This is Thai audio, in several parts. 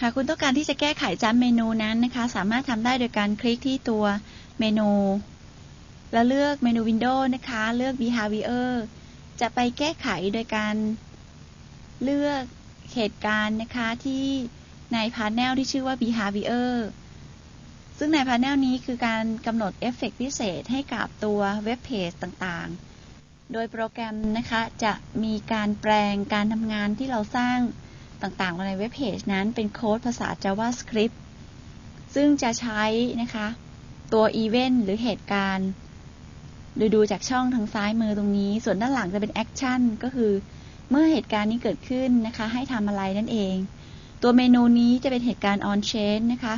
หากคุณต้องการที่จะแก้ไขจำเมนูนั้นนะคะ สามารถทำได้โดยการคลิกที่ตัวเมนู แล้วเลือกเมนูวินโดว์นะคะ เลือก behavior จะไปแก้ไขโดยการเลือกเหตุการณ์นะคะที่ในพา n เนลที่ชื่อว่า behavior ซึ่งในพา n เนลนี้คือการกำหนดเอฟเฟกพิเศษให้กับตัวเว็บเพจต่างๆ โดยโปรแกรมนะคะจะมีการแปลงการทำงานที่เราสร้าง ต่างๆ ลงในเว็บเพจนั้นเป็นโค้ดภาษา JavaScript ซึ่งจะใช้นะคะ ตัว Event หรือเหตุการณ์โดยดูจากช่องทางซ้ายมือตรงนี้ ส่วนด้านหลังจะเป็น Action ก็คือ เมื่อเหตุการณ์นี้เกิดขึ้นนะคะ ให้ทำอะไรนั่นเอง ตัวเมนูนี้จะเป็นเหตุการณ์ on chain นะคะ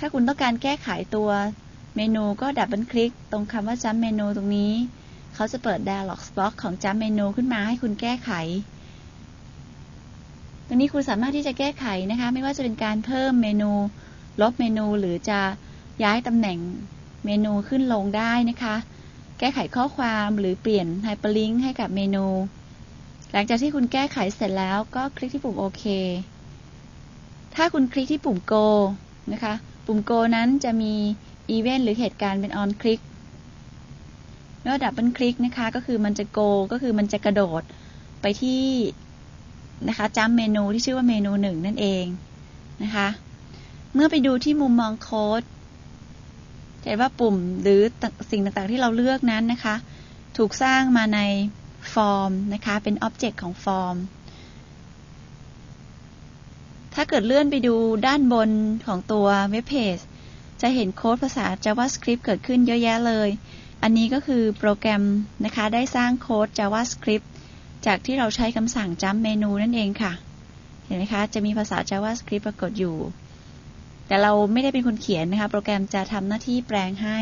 ถ้าคุณต้องการแก้ไขตัวเมนูก็ดับเบิลคลิกตรงคำว่า jump เมนูตรงนี้ เขาจะเปิด dialog box ของ jump เมนูขึ้นมาให้คุณแก้ไข ตรงนี้คุณสามารถที่จะแก้ไขนะคะ ไม่ว่าจะเป็นการเพิ่มเมนู ลบเมนูหรือจะย้ายตำแหน่งเมนูขึ้นลงได้นะคะ แก้ไขข้อความหรือเปลี่ยนไฮเปอร์ลิงก์ให้กับเมนู หลังจากที่คุณแก้ไขเสร็จแล้วก็คลิกที่ปุ่มโอเคถ้าคุณคลิกที่ปุ่ม go นะคะ ปุ่ม go นั้นจะมี event หรือเหตุการณ์เป็น on click เมื่อดับเบิลคลิกนะคะ ก็คือมันจะ go ก็คือมันจะกระโดดไปที่ นะคะจำเมนูที่ชื่อว่าเมนูหนึ่งนั่นเองนะคะ เมื่อไปดูที่มุมมองโค้ดเห็นว่าปุ่มหรือสิ่งต่างๆที่เราเลือกนั้นนะคะ ถูกสร้างมาในฟอร์มนะคะ เป็นอ็อบเจกต์ของฟอร์ม ถ้าเกิดเลื่อนไปดูด้านบนของตัวเว็บเพจจะเห็นโค้ดภาษา JavaScript เกิดขึ้นเยอะแยะเลย อันนี้ก็คือโปรแกรมนะคะ ได้สร้างโค้ด JavaScript จากที่เราใช้คำสั่ง jump เมนูนั่นเองค่ะ เห็นไหมคะ จะมีภาษา JavaScript ปรากฏอยู่ แต่เราไม่ได้เป็นคนเขียนนะคะ โปรแกรมจะทำหน้าที่แปลงให้